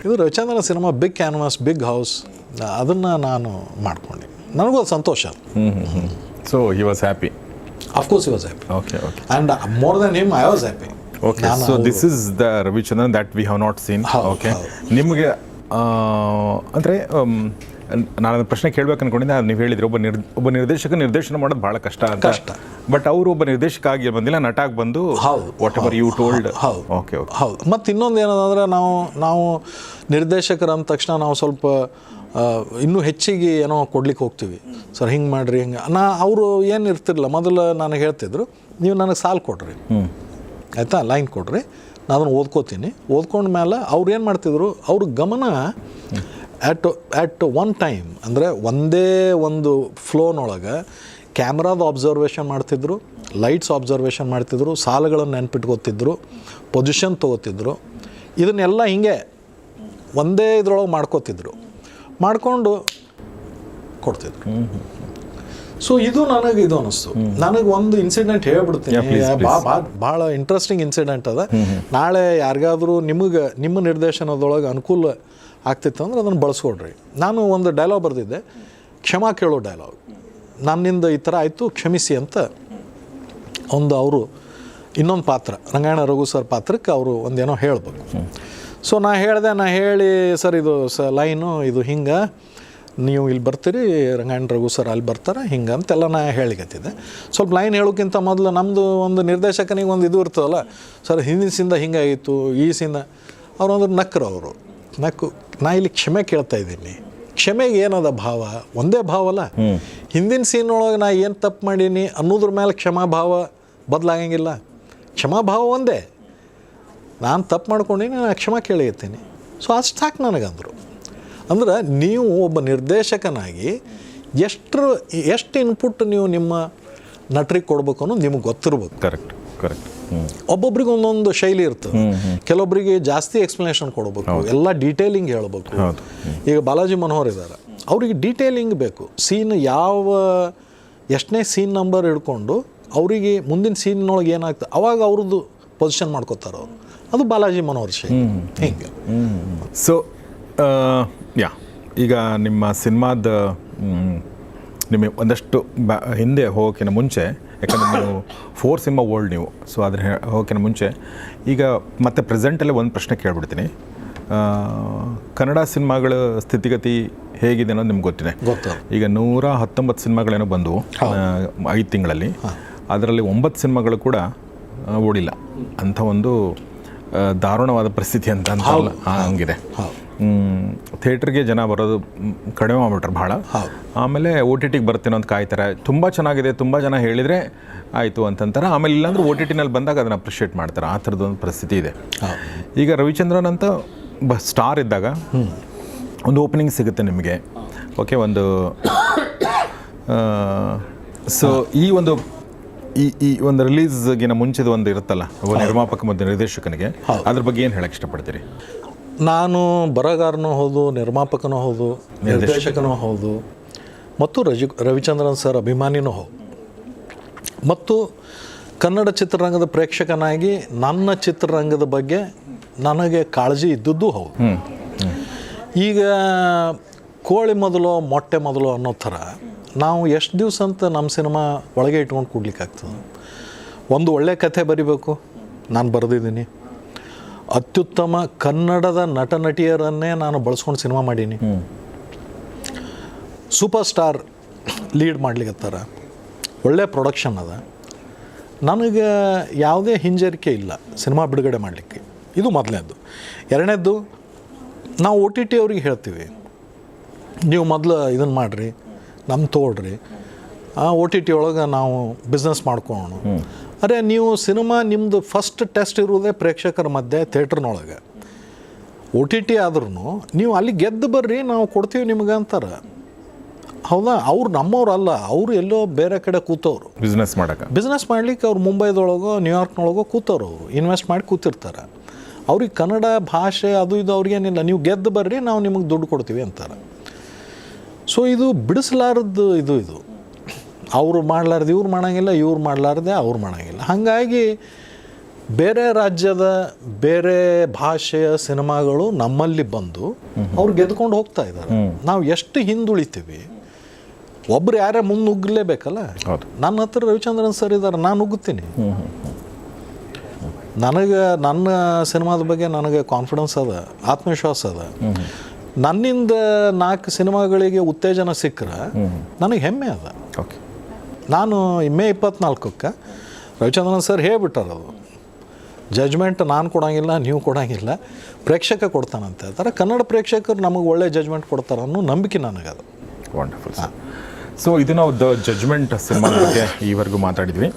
ಇದು ರವಿಚಂದ್ರನ cinema big canvas big house ಅದನ್ನು ನಾನು ಮಾಡ್ಕೊಂಡೆ. ನನಗೂ ಅದು ಸಂತೋಷ. So he was happy of course he was happy okay okay and more than him I was happy okay so this is the Ravichandran that we have not seen okay ನಿಮಗೆ ಅಂದರೆ ನಾನು ಪ್ರಶ್ನೆ ಕೇಳಬೇಕು ಅನ್ಕೊಂಡಿದ್ದೆ ನೀವು ಹೇಳಿದ್ರಿ ಒಬ್ಬ ನಿರ್ ಒಬ್ಬ ನಿರ್ದೇಶಕ ನಿರ್ದೇಶನ ಮಾಡೋದು ಭಾಳ ಕಷ್ಟ ಅಂತ. ಕಷ್ಟ. ಬಟ್ ಅವರು ಒಬ್ಬ ನಿರ್ದೇಶಕ ಆಗಿ ಬಂದಿಲ್ಲ ನಟಾಗಿ ಬಂದು ಹೌದು. ವಾಟ್ ಎವರ್ ಯು ಟೋಲ್ಡ್ ಹೌದು. ಓಕೆ ಓಕೆ ಹೌದು. ಮತ್ತು ಇನ್ನೊಂದು ಏನಂದ್ರೆ ನಾವು ನಾವು ನಿರ್ದೇಶಕರ ಅಂದ ತಕ್ಷಣ ನಾವು ಸ್ವಲ್ಪ ಇನ್ನೂ ಹೆಚ್ಚಿಗೆ ಏನೋ ಕೊಡ್ಲಿಕ್ಕೆ ಹೋಗ್ತೀವಿ. ಸರ್ ಹಿಂಗೆ ಮಾಡಿರಿ ಹಿಂಗೆ. ನಾ ಅವರು ಏನು ಇರ್ತಿರಲಿಲ್ಲ. ಮೊದಲು ನನಗೆ ಹೇಳ್ತಿದ್ರು ನೀವು ನನಗೆ ಸಾಲು ಕೊಡ್ರಿ. ಆಯಿತಾ? ಲೈನ್ ಕೊಡ್ರಿ. ನಾನು ಅದನ್ನು ಓದ್ಕೋತೀನಿ. ಓದ್ಕೊಂಡ ಮೇಲೆ ಅವ್ರು ಏನು ಮಾಡ್ತಿದ್ರು ಅವ್ರ ಗಮನ ಆ್ಯಟ್ ಆ್ಯಟ್ ಒನ್ ಟೈಮ್ ಅಂದರೆ ಒಂದೇ ಒಂದು ಫ್ಲೋನೊಳಗೆ ಕ್ಯಾಮ್ರಾದ ಅಬ್ಸರ್ವೇಷನ್ ಮಾಡ್ತಿದ್ರು ಲೈಟ್ಸ್ ಅಬ್ಸರ್ವೇಷನ್ ಮಾಡ್ತಿದ್ರು ಸಾಲುಗಳನ್ನು ನೆನ್ಪಿಟ್ಕೋತಿದ್ರು ಪೊಸಿಷನ್ ತೊಗೋತಿದ್ರು. ಇದನ್ನೆಲ್ಲ ಹಿಂಗೆ ಒಂದೇ ಇದ್ರೊಳಗೆ ಮಾಡ್ಕೋತಿದ್ರು. ಮಾಡಿಕೊಂಡು ಕೊಡ್ತಿದ್ರು. ಸೊ ಇದು ನನಗೆ ಇದು ಅನಿಸ್ತು. ನನಗೆ ಒಂದು ಇನ್ಸಿಡೆಂಟ್ ಹೇಳ್ಬಿಡ್ತೀನಿ. ಭಾಳ ಇಂಟ್ರೆಸ್ಟಿಂಗ್ ಇನ್ಸಿಡೆಂಟ್ ಅದ. ನಾಳೆ ಯಾರಿಗಾದ್ರೂ ನಿಮಗೆ ನಿಮ್ಮ ನಿರ್ದೇಶನದೊಳಗೆ ಅನುಕೂಲ ಆಗ್ತಿತ್ತು ಅಂದ್ರೆ ಅದನ್ನು ಬಳಸ್ಕೊಡ್ರಿ. ನಾನು ಒಂದು ಡೈಲಾಗ್ ಬರೆದಿದ್ದೆ. ಕ್ಷಮಾ ಕೇಳೋ ಡೈಲಾಗ್ ನನ್ನಿಂದ ಈ ಥರ ಆಯಿತು, ಕ್ಷಮಿಸಿ ಅಂತ ಒಂದು ಅವರು, ಇನ್ನೊಂದು ಪಾತ್ರ, ರಂಗಾಯಣ ರಘು ಸರ್ ಪಾತ್ರಕ್ಕೆ ಅವರು ಒಂದೇನೋ ಹೇಳಬೇಕು. ಸೊ ನಾ ಹೇಳಿದೆ, ನಾ ಹೇಳಿ, ಸರ್, ಇದು ಸ, ಲೈನು, ಇದು ಹಿಂಗೆ. ನೀವು ಇಲ್ಲಿ ಬರ್ತೀರಿ, ರಂಗಾಯಣ ರಘು ಸರ್ ಅಲ್ಲಿ ಬರ್ತಾರೆ, ಹಿಂಗೆ ಅಂತೆಲ್ಲ ನಾ ಹೇಳಿಕತ್ತಿದ್ದೆ. ಸ್ವಲ್ಪ ಲೈನ್ ಹೇಳೋಕ್ಕಿಂತ ಮೊದಲು ನಮ್ಮದು ಒಂದು ನಿರ್ದೇಶಕನಿಗೆ ಒಂದು ಇದು ಇರ್ತದಲ್ಲ, ಸರ್, ಹಿಂದಿನ ಸಿಂದ ಹಿಂಗಾಗಿತ್ತು ಈ ಸಿಂದ ಅವ್ರು ಅಂದ್ರೆ ನಕ್ಕರು ಅವರು. ನಕ್ಕು ನಾ ಇಲ್ಲಿ ಕ್ಷಮೆ ಕೇಳ್ತಾ ಇದ್ದೀನಿ. ಕ್ಷಮೆಗೆ ಏನದ ಭಾವ? ಒಂದೇ ಭಾವ ಅಲ್ಲ ಹಿಂದಿನ ಸೀನ್ ಒಳಗೆ ನಾ ಏನು ತಪ್ಪು ಮಾಡೀನಿ ಅನ್ನೋದ್ರ ಮೇಲೆ ಕ್ಷಮಾಭಾವ ಬದಲಾಗಂಗಿಲ್ಲ. ಕ್ಷಮಾ ಭಾವ ಒಂದೇ. ನಾನು ತಪ್ಪು ಮಾಡ್ಕೊಂಡೀನಿ ನಾನು ಕ್ಷಮಾ ಕೇಳಿರ್ತೀನಿ. ಸೊ ಅಷ್ಟು ಸಾಕು ನನಗಂದರು. ಅಂದ್ರೆ ನೀವು ಒಬ್ಬ ನಿರ್ದೇಶಕನಾಗಿ ಎಷ್ಟು ಎಷ್ಟು ಇನ್ಪುಟ್ ನೀವು ನಿಮ್ಮ ನಟರಿಗೆ ಕೊಡ್ಬೇಕು ಅನ್ನೋದು ನಿಮಗೆ ಗೊತ್ತಿರ್ಬೇಕು. ಕರೆಕ್ಟ್ ಕರೆಕ್ಟ್ ಒಬ್ಬೊಬ್ರಿಗೆ ಒಂದೊಂದು ಶೈಲಿ ಇರ್ತದೆ. ಕೆಲವೊಬ್ಬರಿಗೆ ಜಾಸ್ತಿ ಎಕ್ಸ್ಪ್ಲನೇಷನ್ ಕೊಡಬೇಕು. ಎಲ್ಲ ಡೀಟೇಲಿಂಗ್ ಹೇಳಬೇಕು. ಈಗ ಬಾಲಾಜಿ ಮನೋಹರ್ ಇದ್ದಾರೆ ಅವರಿಗೆ ಡೀಟೇಲಿಂಗ್ ಬೇಕು. ಸೀನ್ ಯಾವ ಎಷ್ಟನೇ ಸೀನ್ ನಂಬರ್ ಹಿಡ್ಕೊಂಡು ಅವರಿಗೆ ಮುಂದಿನ ಸೀನ್ನೊಳಗೆ ಏನಾಗ್ತದೆ ಅವಾಗ ಅವ್ರದ್ದು ಪೊಸಿಷನ್ ಮಾಡ್ಕೋತಾರೆ ಅವರು. ಅದು ಬಾಲಾಜಿ ಮನೋಹರ್ ಶೈಲಿ. ಹಿಂಗೆ. ಸೊ ಯಾ ಈಗ ನಿಮ್ಮ ಸಿನಿಮಾದ ನಿಮಗೆ ಒಂದಷ್ಟು ಬ ಹಿಂದೆ ಹೋಗೋಕ್ಕಿಂತ ಮುಂಚೆ ಯಾಕಂದರೆ ನೀವು ಫೋರ್ ಸಿನಿಮಾ ವರ್ಲ್ಡ್ ನೀವು. ಸೊ ಅದ್ರ ಓಕೆನ ಮುಂಚೆ ಈಗ ಮತ್ತೆ ಪ್ರೆಸೆಂಟಲ್ಲೇ ಒಂದು ಪ್ರಶ್ನೆ ಕೇಳ್ಬಿಡ್ತೀನಿ. ಕನ್ನಡ ಸಿನಿಮಾಗಳ ಸ್ಥಿತಿಗತಿ ಹೇಗಿದೆ ಅನ್ನೋದು ನಿಮ್ಗೆ ಗೊತ್ತಿದೆ. ಗೊತ್ತು. ಈಗ ನೂರ ಹತ್ತೊಂಬತ್ತು ಸಿನಿಮಾಗಳೇನೋ ಬಂದವು ಐದು ತಿಂಗಳಲ್ಲಿ. ಅದರಲ್ಲಿ ಒಂಬತ್ತು ಸಿನಿಮಾಗಳು ಕೂಡ ಓಡಿಲ್ಲ. ಅಂಥ ಒಂದು ದಾರುಣವಾದ ಪರಿಸ್ಥಿತಿ ಅಂತ ಅಂತಲ್ಲ ಹಂಗಿದೆ. ಥಿಯೇಟ್ರಿಗೆ ಜನ ಬರೋದು ಕಡಿಮೆ ಮಾಡ್ಬಿಟ್ರೆ ಭಾಳ. ಆಮೇಲೆ ಒ ಟಿ ಟಿಗೆ ಬರ್ತೀನೋ ಅಂತ ಕಾಯ್ತಾರೆ. ತುಂಬ ಚೆನ್ನಾಗಿದೆ ತುಂಬ ಜನ ಹೇಳಿದರೆ ಆಯಿತು ಅಂತಂತಾರೆ. ಆಮೇಲೆ ಇಲ್ಲಾಂದ್ರೆ ಒ ಟಿ ಟಿನಲ್ಲಿ ಬಂದಾಗ ಅದನ್ನು ಅಪ್ರಿಷಿಯೇಟ್ ಮಾಡ್ತಾರೆ. ಆ ಥರದ್ದೊಂದು ಪರಿಸ್ಥಿತಿ ಇದೆ. ಈಗ ರವಿಚಂದ್ರನ್ ಅಂತ ಬ ಸ್ಟಾರ್ ಇದ್ದಾಗ ಒಂದು ಓಪನಿಂಗ್ ಸಿಗುತ್ತೆ ನಿಮಗೆ. ಓಕೆ ಒಂದು ಸೊ ಈ ಒಂದು ಈ ಈ ಒಂದು ರಿಲೀಸ್ಗಿನ ಮುಂಚೆದು ಒಂದು ಇರುತ್ತಲ್ಲ ಒಬ್ಬ ನಿರ್ಮಾಪಕ ಮತ್ತು ನಿರ್ದೇಶಕನಿಗೆ ಅದ್ರ ಬಗ್ಗೆ ಏನು ಹೇಳಕ್ಕೆ ಇಷ್ಟಪಡ್ತೀರಿ? ನಾನು ಬರಹಗಾರನೂ ಹೌದು ನಿರ್ಮಾಪಕನೂ ಹೌದು ನಿರ್ದೇಶಕನೂ ಹೌದು ಮತ್ತು ರಜಿ ರವಿಚಂದ್ರನ್ ಸರ್ ಅಭಿಮಾನಿನೂ ಹೌದು. ಮತ್ತು ಕನ್ನಡ ಚಿತ್ರರಂಗದ ಪ್ರೇಕ್ಷಕನಾಗಿ ನನ್ನ ಚಿತ್ರರಂಗದ ಬಗ್ಗೆ ನನಗೆ ಕಾಳಜಿ ಇದ್ದದ್ದು ಹೌದು. ಈಗ ಕೋಳಿ ಮೊದಲು ಮೊಟ್ಟೆ ಮೊದಲು ಅನ್ನೋ ಥರ ನಾವು ಎಷ್ಟು ದಿವಸ ಅಂತ ನಮ್ಮ ಸಿನಿಮಾ ಒಳಗೆ ಇಟ್ಕೊಂಡು ಕೂಡ್ಲಿಕ್ಕಾಗ್ತದೆ? ಒಂದು ಒಳ್ಳೆ ಕಥೆ ಬರಿಬೇಕು. ನಾನು ಬರೆದಿದ್ದೀನಿ. ಅತ್ಯುತ್ತಮ ಕನ್ನಡದ ನಟ ನಟಿಯರನ್ನೇ ನಾನು ಬಳಸ್ಕೊಂಡು ಸಿನಿಮಾ ಮಾಡೀನಿ. ಸೂಪರ್ ಸ್ಟಾರ್ ಲೀಡ್ ಮಾಡ್ಲಿಕ್ಕೆ ಒಳ್ಳೆ ಪ್ರೊಡಕ್ಷನ್ ಅದ. ನನಗೆ ಯಾವುದೇ ಹಿಂಜರಿಕೆ ಇಲ್ಲ ಸಿನಿಮಾ ಬಿಡುಗಡೆ ಮಾಡಲಿಕ್ಕೆ. ಇದು ಮೊದಲನೇದ್ದು. ಎರಡನೇದ್ದು ನಾವು ಒ ಟಿ ಟಿ ಅವ್ರಿಗೆ ಹೇಳ್ತೀವಿ ನೀವು ಮೊದಲು ಇದನ್ನು ಮಾಡಿರಿ ನಮ್ಮ ತೋಡ್ರಿ ಆ ಒ ಟಿ ಟಿ ಒಳಗೆ ನಾವು ಬಿಸ್ನೆಸ್ ಮಾಡ್ಕೊಳ್ಳೋಣ ಅರೆ ನೀವು ಸಿನಿಮಾ ನಿಮ್ಮದು ಫಸ್ಟ್ ಟೆಸ್ಟ್ ಇರುವುದೇ ಪ್ರೇಕ್ಷಕರ ಮಧ್ಯೆ ಥಿಯೇಟ್ರ್ನೊಳಗೆ. ಒ ಟಿ ಟಿ ಆದ್ರೂ ನೀವು ಅಲ್ಲಿ ಗೆದ್ದು ಬರ್ರಿ ನಾವು ಕೊಡ್ತೀವಿ ನಿಮ್ಗೆ ಅಂತಾರೆ. ಹೌದಾ? ಅವ್ರು ನಮ್ಮವ್ರು ಅಲ್ಲ ಅವರು ಎಲ್ಲೋ ಬೇರೆ ಕಡೆ ಕೂತವ್ರು. ಬಿಸ್ನೆಸ್ ಮಾಡೋಕೆ. ಬಿಸ್ನೆಸ್ ಮಾಡ್ಲಿಕ್ಕೆ ಅವ್ರು ಮುಂಬೈದೊಳಗೋ ನ್ಯೂಯಾರ್ಕ್ನೊಳಗೋ ಕೂತವ್ರು. ಅವರು ಇನ್ವೆಸ್ಟ್ ಮಾಡಿ ಕೂತಿರ್ತಾರೆ. ಅವ್ರಿಗೆ ಕನ್ನಡ ಭಾಷೆ ಅದು ಇದು ಅವ್ರಿಗೇನಿಲ್ಲ ನೀವು ಗೆದ್ದು ಬರ್ರಿ ನಾವು ನಿಮಗೆ ದುಡ್ಡು ಕೊಡ್ತೀವಿ ಅಂತಾರೆ. ಸೊ ಇದು ಬಿಡಿಸಲಾರದ್ದು ಇದು ಇದು. ಅವರು ಮಾಡಲಾರ್ದು ಇವ್ರು ಮಾಡೋಂಗಿಲ್ಲ ಇವ್ರು ಮಾಡಲಾರ್ದೆ ಅವ್ರು ಮಾಡೋಂಗಿಲ್ಲ. ಹಾಗಾಗಿ ಬೇರೆ ರಾಜ್ಯದ ಬೇರೆ ಭಾಷೆಯ ಸಿನಿಮಾಗಳು ನಮ್ಮಲ್ಲಿ ಬಂದು ಅವ್ರು ಗೆದ್ಕೊಂಡು ಹೋಗ್ತಾ ಇದ್ದಾರೆ ನಾವು ಎಷ್ಟು ಹಿಂದುಳಿತೀವಿ? ಒಬ್ರು ಯಾರೇ ಮುಂದೆ ನುಗ್ಗಲೇಬೇಕಲ್ಲ. ನನ್ನ ಹತ್ರ ರವಿಚಂದ್ರನ್ ಸರ್ ಇದ್ದಾರೆ ನಾನು ನುಗ್ಗುತ್ತೀನಿ ನನಗೆ ನನ್ನ ಸಿನಿಮಾದ ಬಗ್ಗೆ ನನಗೆ ಕಾನ್ಫಿಡೆನ್ಸ್ ಅದ ಆತ್ಮವಿಶ್ವಾಸ ಅದ. ನನ್ನಿಂದ ನಾಲ್ಕು ಸಿನಿಮಾಗಳಿಗೆ ಉತ್ತೇಜನ ಸಿಕ್ಕರೆ ನನಗೆ ಹೆಮ್ಮೆ ಅದ. ನಾನು ಮೇ ಇಪ್ಪತ್ನಾಲ್ಕಕ್ಕೆ ರವಿಚಂದ್ರನ್ ಸರ್ ಅದು ಜಜ್ಮೆಂಟ್ ನಾನು ಕೊಡೋಂಗಿಲ್ಲ ನೀವು ಕೊಡೋಂಗಿಲ್ಲ ಪ್ರೇಕ್ಷಕ ಕೊಡ್ತಾನಂತ. ಹೇಳ್ತಾರೆ ಕನ್ನಡ ಪ್ರೇಕ್ಷಕರು ನಮಗೆ ಒಳ್ಳೆ ಜಜ್ಮೆಂಟ್ ಕೊಡ್ತಾರೆ ಅನ್ನೋ ನಂಬಿಕೆ ನನಗದು. ವಂಡರ್ಫುಲ್ ಸೊ ಇದು ನಾವು ದ ಜಜ್ಮೆಂಟ್ ಸಿನಿಮಾ ಬಗ್ಗೆ ಈವರೆಗೂ ಮಾತಾಡಿದ್ವಿ.